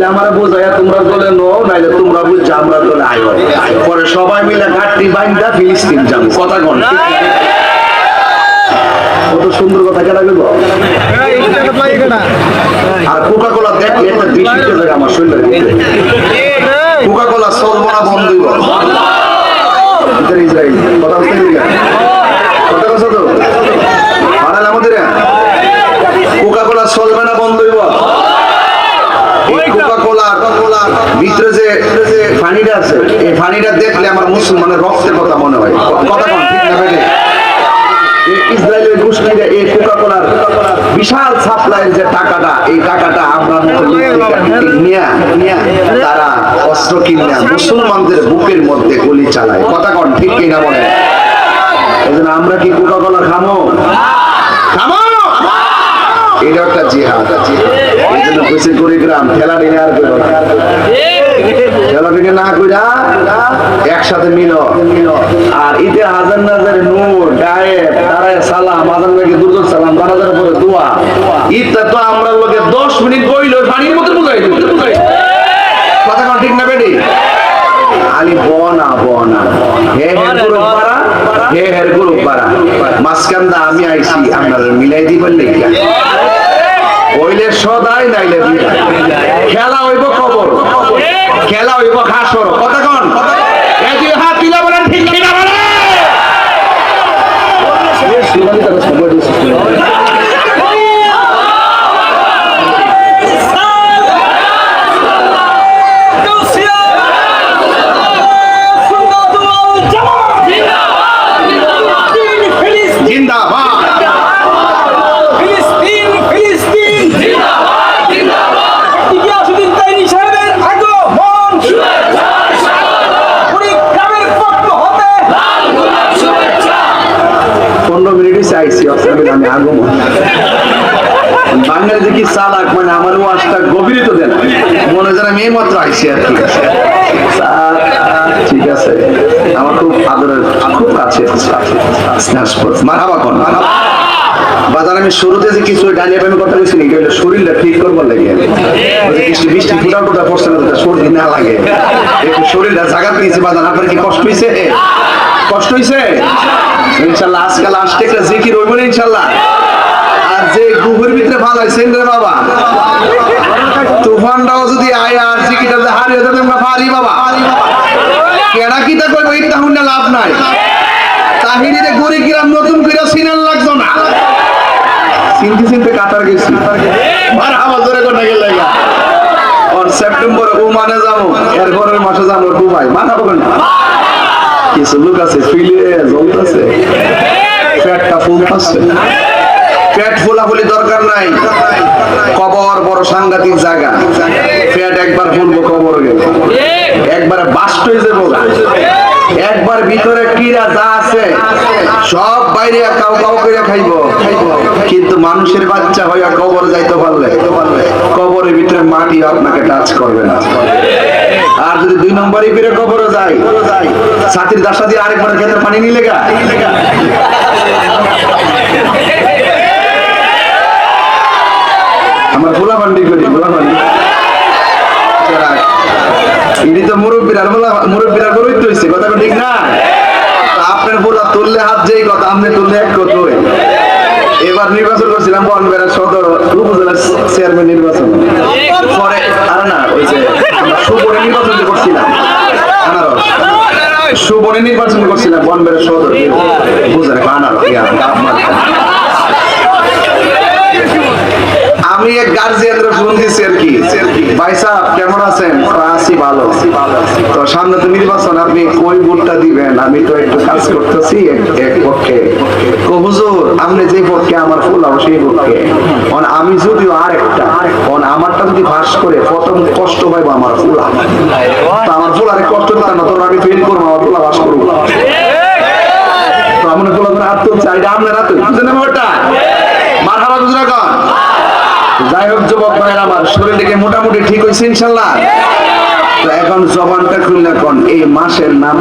হইলে আমার বোঝাইয়া তোমরা দলে নো নাইলে তোমরা বুঝছ আমরা দলে আয় পরে সবাই মিলে গাঠটি বাইন্দা ফিলিস্তিন যাব। কথা কন। কত সুন্দর কথা কেনা গেল আর কোকা কোলা দেখলে একটা জায়গা আমার শরীরে কোকা কোলা চলবো না বন্ধ হইব ভিতরে ইসরায়েল কথা বলতে দিবি না? কথা কথা তো হারাল আমাদের কোকা কোলা চলবে না বন্ধ হইব কোকা কোলা কোলা ভিতরে যে পানিটা আছে, এই পানিটা দেখলে আমার মুসলমানের রক্তের কথা মনে হয়। কথা ইসরায়েলের গোষ্ঠীরা এই কোকা কোলার বিশাল সাপ্লাইয়ের যে টাকাটা, এই টাকাটা আমরা তারা অস্ত্র কিনে মুসলমানদের বুকের মধ্যে গুলি চালায়। কথা কন ঠিক কিনা জন্য আমরা কি কোকা কোলা খামো? খামো! এটা একটা জিহাদ। খুশি কুড়িগ্রাম খেলা দিনে আর খেলা দিনে না কইরা একসাথে মিল। আর ঈদে হাজার নাজার নূর, গায়েব তারায় সালাম, আজান ভাইকে দুর্যোগ সালাম বারাজার পরে দোয়া। ঈদটা তো আমরা লোকে দশ মিনিট বইল পানির মতো বুঝাই কথা কোন ঠিক না বেডি আলি বনা বনা। হে হের গ্রুপ পারা হে হের গ্রুপ পারা মাসকান্দা আমি আইছি, আপনার মিলাই দিবেন নাকি? হইলে সদাই নাইলে। খেলা হইব খবর। খেলা হইব খাসর। কথা কন এই যে হাত তুলা বলেন ঠিক কিনা বলেন জিন্দাবাদ পনেরো মিনিটই চাইছি আমি আগমন। বাঙালি দেখি চালাক? মানে আমার গভীরিত দেন। মনে যেন আমি মাত্র আইসি আর কি। ঠিক আছে। আমার খুব আদরের, খুব কাছে বাজার আমি শুরুতে যে কিছু গানি আমি কথা বলছি নাকি শরীরটা ঠিক করবার লাগে। বৃষ্টি বৃষ্টি ফুটা ফুটা পড়ছে না সর্দি না লাগে। একটু শরীরটা জায়গা দিয়েছে, বাজার আপনার কি কষ্ট হয়েছে কষ্ট হয়েছে ইনশাল্লাহ, আজকাল আসতে একটা জিকির হইব না ইনশাল্লাহ। আর যে গুহের ভিতরে ফালাইছেন রে বাবা। তুফানটাও যদি আয় আর জিকিরটা যদি হারিয়ে যাবে আমরা পারি বাবা। কেডা কিটা করব ইত্যা লাভ নাই। নতুন করে সিনাল লাগতো না। চিনতে চিনতে কাতার গেছি। আর আমার জোরে সেপ্টেম্বরে ওমানে যাব এর ঘরের মাসে যাব দুবাই মাথাবো না। কিছু লোক আছে দরকার নাই। কবর বড় সাংঘাতিক জায়গা। পেট একবার ফুলবো কবর। গেলে বাস্ট হয়ে যাব। একবার ভিতরে কিরা যা আছে, সব বাইরে কাউ কাউ করে খাইবো। কিন্তু মানুষের বাচ্চা হইয়া কবর যাইতে পারলে, কবরের ভিতরে মাটি আপনাকে টাচ করবে না। যদি দুই নম্বরই ফিরে কবরও যায়, ছাতির দাসা দিয়ে আরেকবার খেতে পানি নিলে গা? আমার ভান্ডি করি ভান্ডি ইনি তো মুরব্বীর, আর বলা মুরব্বীর হইছে, কথা ঠিক না? আপনার বলা তুললে হাত যেই কথা, আপনি তুললে এক কথাই এবার নির্বাচন করছিলাম বনবেড়া সদর উপজেলা চেয়ারম্যান নির্বাচন পরে আর না ওই যে আমরা সুবনে নির্বাচন যে করছিলাম আনারস সুবনে নির্বাচন করছিলাম বনবেড়া সদর। আমি এক গার্জিয়ানরা ফোন আর কি। ভাই সাহেব কেমন আছেন? আছি ভালো। তো সামনে তো নির্বাচন আপনি কই ভোটটা দিবেন। আমি তো একটু কাজ করতেছি এক- পক্ষে। তো হুজুর আপনি যে পক্ষে আমার ফুলাও সেই পক্ষে অন আমি যদিও আর একটা অন আমারটা যদি ফাঁস করে প্রথম কষ্ট পাইবো আমার ফুলা। তো আমার ফুলারে কষ্ট দিতাম না তোর আমি ফেল ফুলা বাস করব তো আমার ফুলা হাত তুলছে এটা আপনারা তো মার কন যাই হোক যুবক ভাইয়ের আমার শরীর থেকে মোটামুটি ঠিক হয়েছে ইনশাল্লাহ। তো এখন জবানটা খুললে এখন এই মাসের নাম